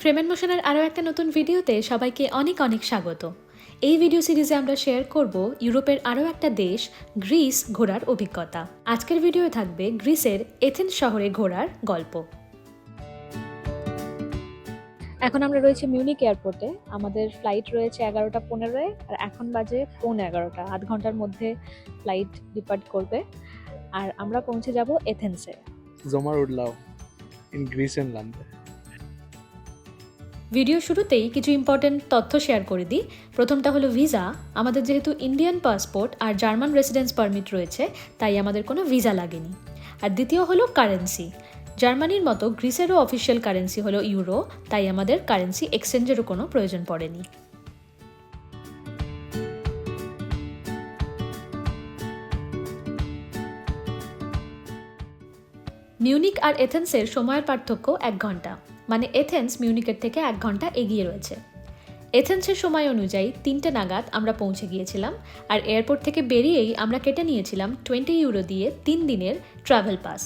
ফ্রেমেন মোশনের আরও একটা নতুন ভিডিওতে সবাইকে অনেক অনেক স্বাগত। এই ভিডিও সিরিজে আমরা শেয়ার করব ইউরোপের আরও একটা দেশ, গ্রিস ঘোরার অভিজ্ঞতা। আজকের ভিডিও থাকবে গ্রিসের এথেন্স শহরে ঘোরার গল্প। এখন আমরা রয়েছে মিউনিক এয়ারপোর্টে। আমাদের ফ্লাইট রয়েছে এগারোটা পনেরোয় আর এখন বাজে পৌনে এগারোটা। আধ ঘণ্টার মধ্যে ফ্লাইট ডিপার্ট করবে। আর আমরা পৌঁছে যাব এথেন্সে। Sommerurlaub in Griechenland. ভিডিও শুরুতেই কিছু ইম্পর্টেন্ট তথ্য শেয়ার করে দিই। প্রথমটা হলো ভিসা আমাদের যেহেতু ইন্ডিয়ান পাসপোর্ট আর জার্মান রেসিডেন্স পারমিট রয়েছে, তাই আমাদের কোনো ভিসা লাগেনি। আর দ্বিতীয় হলো কারেন্সি জার্মানির মতো গ্রিসেরও অফিসিয়াল কারেন্সি হলো ইউরো তাই আমাদের কারেন্সি এক্সচেঞ্জেরও কোনো প্রয়োজন পড়েনি। মিউনিক আর এথেন্সের সময়ের পার্থক্য এক ঘণ্টা। মানে এথেন্স মিউনিকের থেকে এক ঘণ্টা এগিয়ে রয়েছে। এথেন্সের সময় অনুযায়ী তিনটে নাগাদ আমরা পৌঁছে গিয়েছিলাম আর এয়ারপোর্ট থেকে বেরিয়েই আমরা কেটে নিয়েছিলাম টোয়েন্টি ইউরো দিয়ে তিন দিনের ট্রাভেল পাস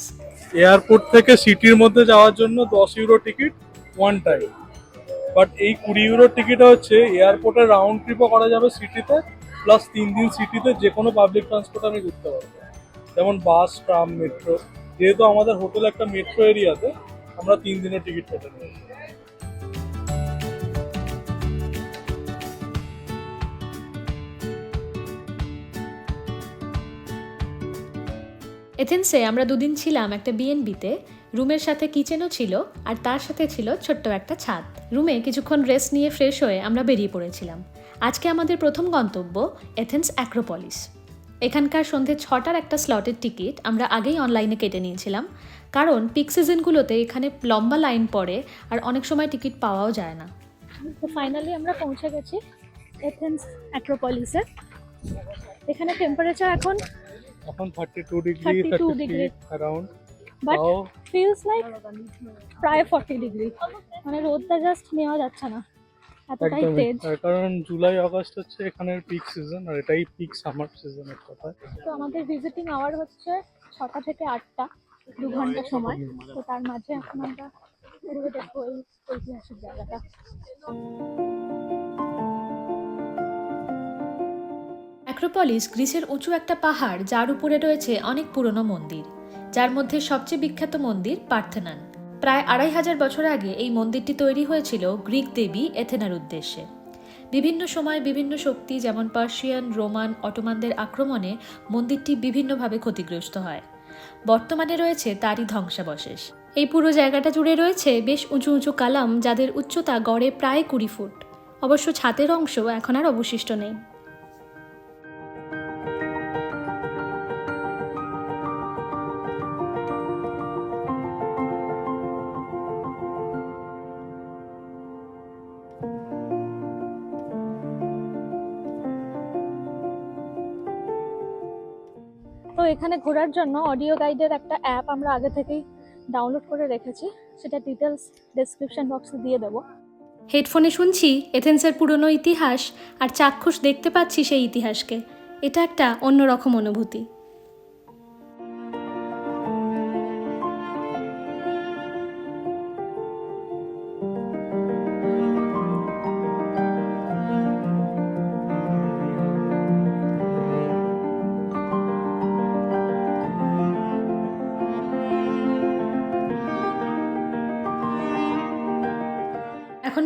এয়ারপোর্ট থেকে সিটির মধ্যে যাওয়ার জন্য দশ euro ticket one time but এই কুড়ি ইউরোর টিকিট হচ্ছে এয়ারপোর্টে রাউন্ড ট্রিপও করা যাবে সিটিতে প্লাস তিন দিন সিটিতে যে কোনো পাবলিক ট্রান্সপোর্ট আমি ঘুরতে পারব। যেমন বাস ট্রাম মেট্রো যেহেতু আমাদের হোটেল একটা মেট্রো এরিয়াতে আমরা তিন দিনের টিকিট কেটে নিয়েছি এথেন্সে আমরা দুদিন ছিলাম একটা বিএনবিতে রুমের সাথে কিচেনও ছিল, আর তার সাথে ছিল ছোট্ট একটা ছাদ। রুমে কিছুক্ষণ রেস্ট নিয়ে ফ্রেশ হয়ে আমরা বেরিয়ে পড়েছিলাম। আজকে আমাদের প্রথম গন্তব্য এথেন্স অ্যাক্রোপলিস। এখানকার সন্ধে ছটার একটা স্লটের টিকিট আমরা আগেই অনলাইনে কেটে নিয়েছিলাম। কারণ পিক সিজনগুলোতে এখানে লম্বা লাইন পড়ে আর অনেক সময় টিকিট পাওয়াও যায় না। তো ফাইনালি আমরা পৌঁছে গেছি এথেন্স অ্যাক্রোপলিসে এখানে টেম্পারেচার এখন এখন thirty two degree 32 thirty degree। Around but feels like প্রায় ফর্টি ডিগ্রি মানে রোদটা জাস্ট নেওয়া যাচ্ছে না। এতটাই তেজ। কারণ জুলাই আগস্ট হচ্ছে এখানের পিক সিজন আর এটাই পিক সামার সিজন এক কথায় তো আমাদের ভিজিটিং আওয়ার হচ্ছে ছটা থেকে আটটা। দু ঘণ্টা সময়। তো তার মাঝে এখন আমরা ঐতিহাসিক জায়গাটা। অ্যাক্রোপলিস গ্রিসের উঁচু একটা পাহাড়, যার উপরে রয়েছে অনেক পুরনো মন্দির। যার মধ্যে সবচেয়ে বিখ্যাত মন্দির পার্থেনান। প্রায় আড়াই হাজার বছর আগে এই মন্দিরটি তৈরি হয়েছিল গ্রিক দেবী এথেনার উদ্দেশ্যে। বিভিন্ন সময় বিভিন্ন শক্তি, যেমন পার্সিয়ান, রোমান, অটোমানদের আক্রমণে মন্দিরটি বিভিন্নভাবে ক্ষতিগ্রস্ত হয়। বর্তমানে রয়েছে তারই ধ্বংসাবশেষ। এই পুরো জায়গাটা জুড়ে রয়েছে বেশ উঁচু উঁচু কালাম, যাদের উচ্চতা গড়ে প্রায় কুড়ি ফুট। অবশ্য ছাতের অংশ এখন আর অবশিষ্ট নেই। এখানে ঘোরার জন্য অডিও গাইডের একটা অ্যাপ আমরা আগে থেকেই ডাউনলোড করে রেখেছি। সেটা ডিটেলস ডেসক্রিপশন বক্সে দিয়ে দেবো। হেডফোনে শুনছি এথেন্সের পুরনো ইতিহাস আর চাক্ষুষ দেখতে পাচ্ছি সেই ইতিহাসকে। এটা একটা অন্যরকম অনুভূতি।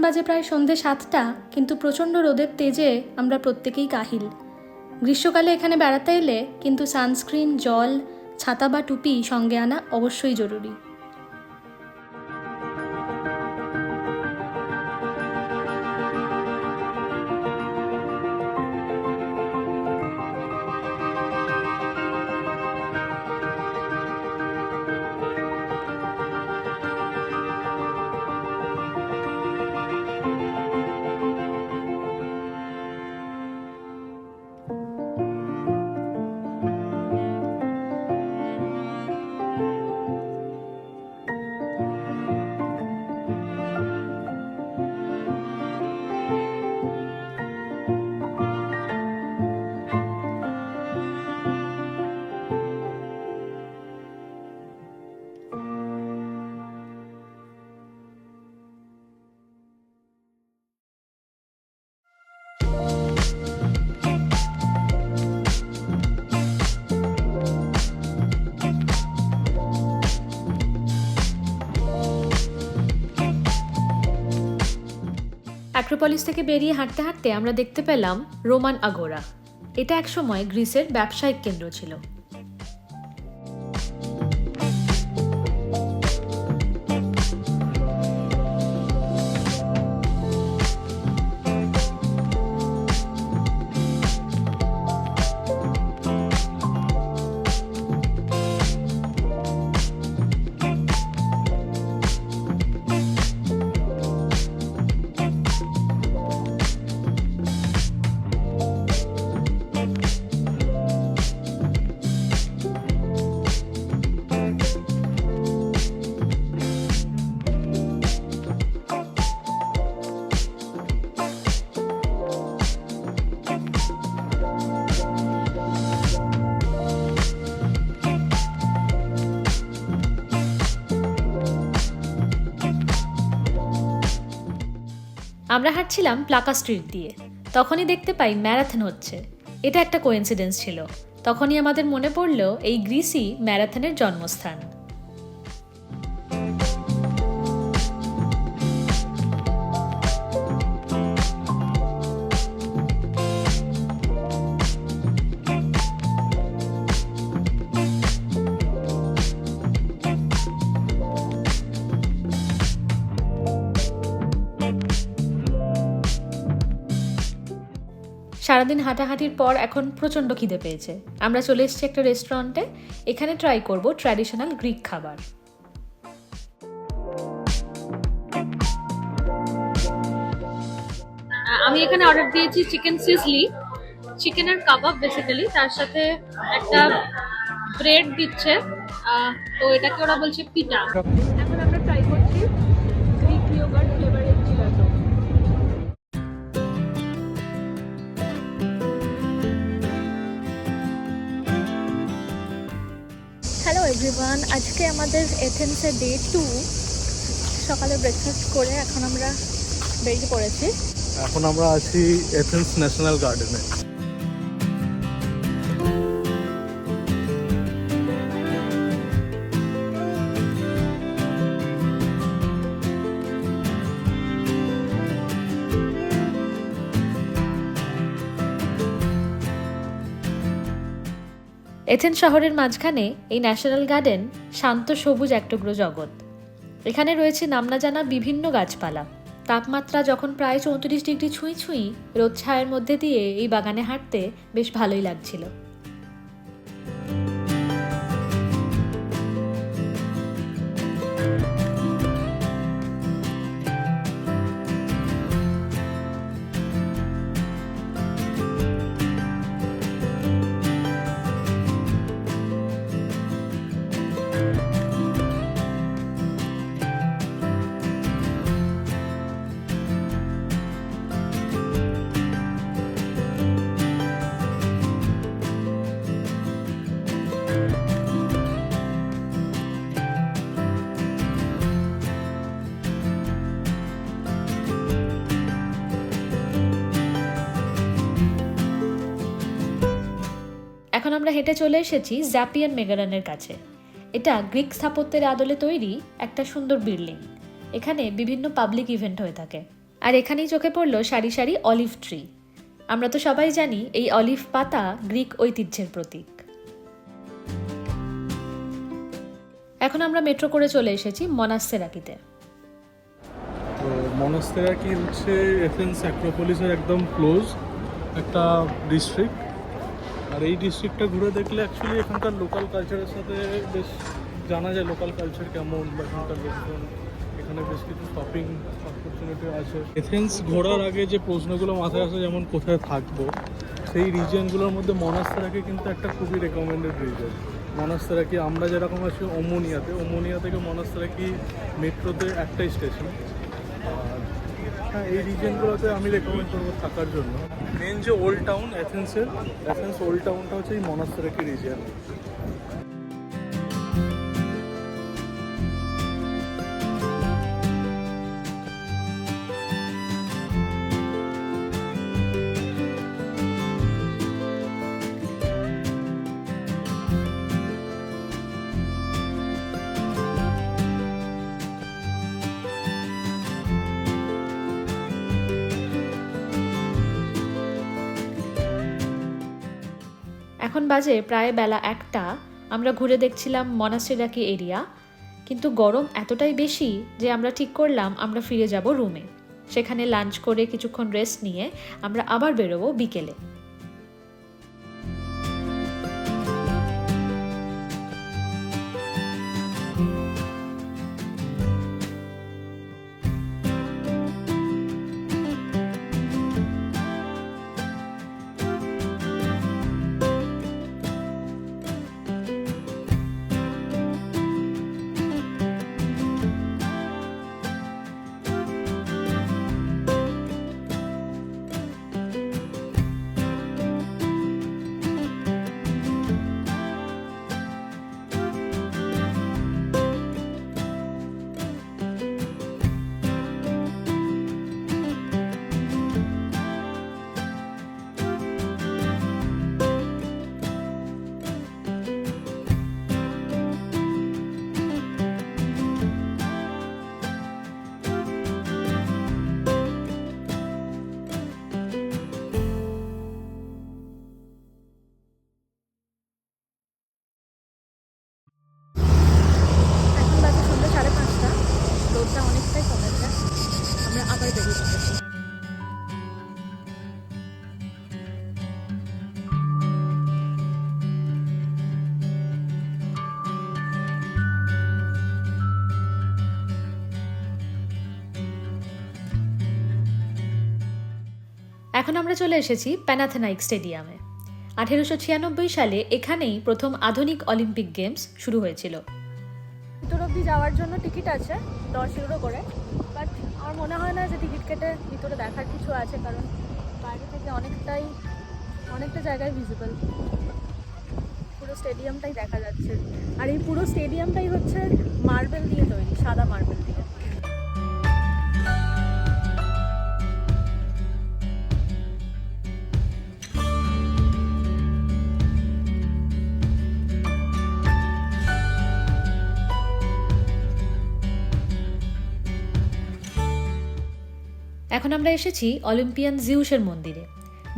বাজে প্রায় সন্ধে সাতটা, কিন্তু প্রচণ্ড রোদের তেজে আমরা প্রত্যেকেই কাহিল। গ্রীষ্মকালে এখানে বেড়াতে এলে কিন্তু সানস্ক্রিন, জল, ছাতা বা টুপি সঙ্গে আনা অবশ্যই জরুরি। অ্যাক্রোপলিস থেকে বেরিয়ে হাঁটতে হাঁটতে আমরা দেখতে পেলাম রোমান আগোরা। এটা একসময় গ্রিসের ব্যবসায়িক কেন্দ্র ছিল। আমরা হাঁটছিলাম প্লাকা স্ট্রিট দিয়ে। তখনই দেখতে পাই ম্যারাথন হচ্ছে। এটা একটা কোইন্সিডেন্স ছিল। তখনই আমাদের মনে পড়ল, এই গ্রিসই ম্যারাথনের জন্মস্থান। সারাদিন হাঁটাহাঁটির পর এখন প্রচণ্ড খিদে পেয়েছে। আমরা চলে এসেছি একটা রেস্টুরেন্টে। এখানে ট্রাই করব ট্র্যাডিশনাল গ্রিক খাবার। আমি এখানে অর্ডার দিয়েছি চিকেন সিজলি চিকেনের কাবাব বেসিক্যালি তার সাথে একটা ব্রেড দিচ্ছে। তো এটাকে ওরা বলছে পিটা এভরিওয়ান আজকে আমাদের এথেন্সের ডে টু সকালে ব্রেকফাস্ট করে এখন আমরা বেরিয়ে পড়েছি। এখন আমরা আছি এথেন্স ন্যাশনাল গার্ডেনে এথেন্স শহরের মাঝখানে এই ন্যাশনাল গার্ডেন শান্ত সবুজ একটুকরো জগৎ। এখানে রয়েছে নামনা জানা বিভিন্ন গাছপালা। তাপমাত্রা যখন প্রায় চৌত্রিশ ডিগ্রি ছুঁই ছুঁই, রোদ ছায়ের মধ্যে দিয়ে এই বাগানে হাঁটতে বেশ ভালোই লাগছিল। আমরা হেঁটে চলে এসেছি জ্যাপিয়ান মেগারানের কাছে। এটা গ্রিক স্থাপত্যের আদলে তৈরি একটা সুন্দর বিল্ডিং। এখানে বিভিন্ন পাবলিক ইভেন্ট হয়ে থাকে। আর এখানেই চোখে পড়ল সারি সারি অলিভ ট্রি। আমরা তো সবাই জানি এই অলিভ পাতা গ্রিক ঐতিহ্যের প্রতীক। এখন আমরা মেট্রো করে চলে এসেছি মনাস্তেরাকিতে। তো মনস্তেরাকি হচ্ছে একদম ক্লোজ একটা ডিস্ট্রিক্ট আর এই ডিস্ট্রিক্টটা ঘুরে দেখলে অ্যাকচুয়ালি এখানকার লোকাল কালচারের সাথে বেশ জানা যায় লোকাল কালচার কেমন বা এখানকার লোকজন। এখানে বেশ কিছু শপিং অপরচুনিটি আছে। এথেন্স ঘোরার আগে যে প্রশ্নগুলো মাথায় আসে যেমন কোথায় থাকব, সেই রিজিয়নগুলোর মধ্যে মনাস্তেরাকে কিন্তু একটা খুবই রেকমেন্ডেড রিজন মনাস্তেরাকি আমরা যেরকম আছি ওমোনিয়াতে ওমোনিয়া থেকে মনাস্তেরাকি মেট্রোতে একটাই স্টেশন হ্যাঁ এই রিজনগুলোতে আমি রেকমেন্ড করব থাকার জন্য। মেন যে ওল্ড টাউন অ্যাথেন্সের অ্যাথেন্স ওল্ড টাউনটা হচ্ছে এই মনাস্তেরাকি রিজিয়ন এখন বাজে প্রায় বেলা একটা। আমরা ঘুরে দেখছিলাম মনাসিরাকি এরিয়া। কিন্তু গরম এতটাই বেশি যে আমরা ঠিক করলাম আমরা ফিরে যাব রুমে। সেখানে লাঞ্চ করে কিছুক্ষণ রেস্ট নিয়ে আমরা আবার বেরোবো বিকেলে। এখন আমরা চলে এসেছি প্যানাথেনাইক স্টেডিয়ামে আঠেরোশো ছিয়ানব্বই সালে এখানেই প্রথম আধুনিক অলিম্পিক গেমস শুরু হয়েছিল। ভিতর অবধি যাওয়ার জন্য টিকিট আছে, দশ ইউরো করে। বাট আমার মনে হয় না যে টিকিট কেটে ভিতরে দেখার কিছু আছে, কারণ বাইরে থেকে অনেকটাই, অনেকটা জায়গায় ভিজিবল পুরো স্টেডিয়ামটাই দেখা যাচ্ছে। আর এই পুরো স্টেডিয়ামটাই হচ্ছে মার্বেল দিয়ে তৈরি, সাদা মার্বেল দিয়ে। এখন আমরা এসেছি অলিম্পিয়ান জিউসের মন্দিরে।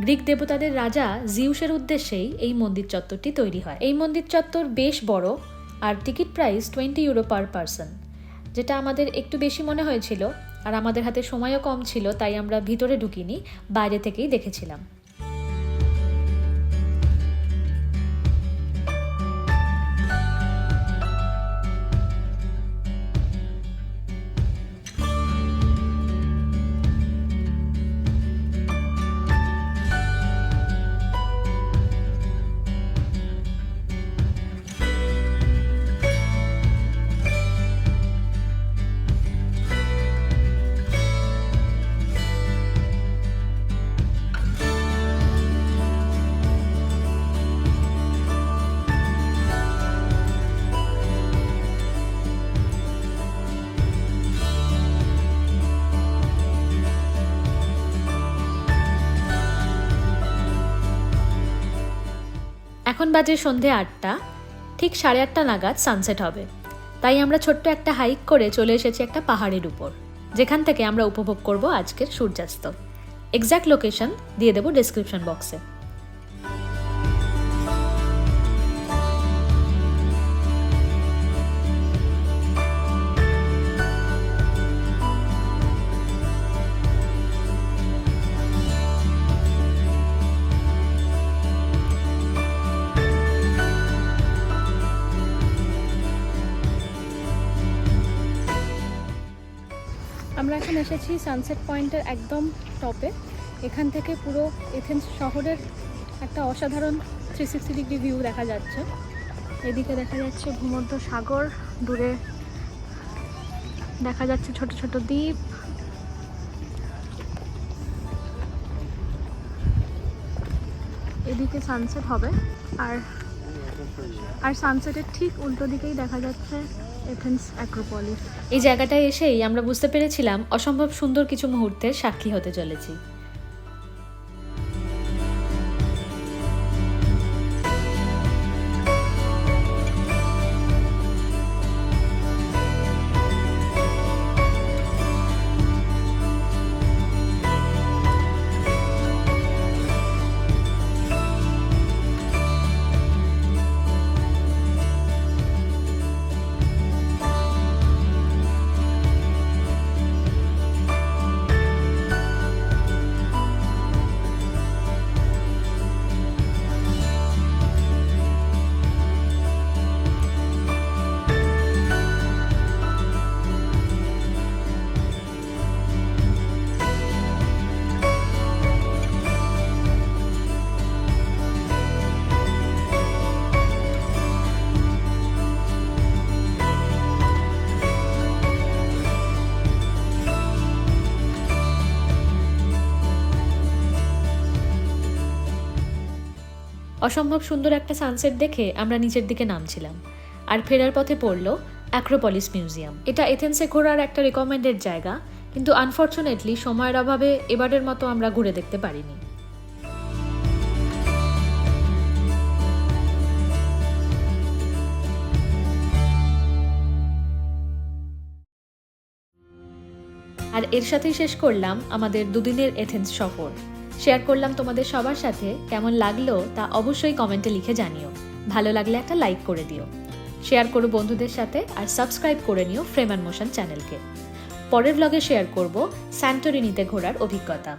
গ্রিক দেবতাদের রাজা জিউসের উদ্দেশ্যেই এই মন্দির চত্বরটি তৈরি হয়। এই মন্দির চত্বর বেশ বড় আর ticket price twenty euro per person, যেটা আমাদের একটু বেশি মনে হয়েছিল আর আমাদের হাতে সময়ও কম ছিল, তাই আমরা ভিতরে ঢুকিনি, বাইরে থেকেই দেখেছিলাম। এখন বাজে সন্ধে আটটা, ঠিক সাড়ে আটটা নাগাদ সানসেট হবে। তাই আমরা ছোট্ট একটা হাইক করে চলে এসেছি একটা পাহাড়ের উপর, যেখান থেকে আমরা উপভোগ করব আজকের সূর্যাস্ত। এক্স্যাক্ট লোকেশন দিয়ে দেবো ডিসক্রিপশন বক্সে এখন এসেছি সানসেট পয়েন্টের একদম টপে এখান থেকে পুরো এথেন্স শহরের একটা অসাধারণ থ্রি সিক্সটি ডিগ্রি ভিউ দেখা যাচ্ছে। এদিকে দেখা যাচ্ছে ভূমধ্য সাগর দূরে দেখা যাচ্ছে ছোট ছোট দ্বীপ। এদিকে সানসেট হবে। আর আর সানসেটের ঠিক উল্টো দিকেই দেখা যাচ্ছে এই জায়গাটায় এসেই আমরা বুঝতে পেরেছিলাম অসম্ভব সুন্দর কিছু মুহূর্তের সাক্ষী হতে চলেছি। অসম্ভব সুন্দর একটা সানসেট দেখে আমরা নিচের দিকে নামছিলাম। আর ফেরার পথে পড়ল অ্যাক্রোপলিস মিউজিয়াম এটা এথেন্সে ঘোরার একটা রেকমেন্ডেড জায়গা, কিন্তু আনফর্চুনেটলি সময়ের অভাবে এবারের মতো আমরা ঘুরে দেখতে পারিনি। আর এর সাথেই শেষ করলাম আমাদের দুদিনের এথেন্স সফর। শেয়ার করলাম তোমাদের সবার সাথে। কেমন লাগল তা অবশ্যই কমেন্টে লিখে জানিও। ভালো লাগলে একটা লাইক করে দিও। শেয়ার করো বন্ধুদের সাথে আর সাবস্ক্রাইব করে নিও ফ্রেম অ্যান্ড মোশন চ্যানেলকে। পরের ব্লগে শেয়ার করব স্যান্টোরিনিতে ঘোরার অভিজ্ঞতা।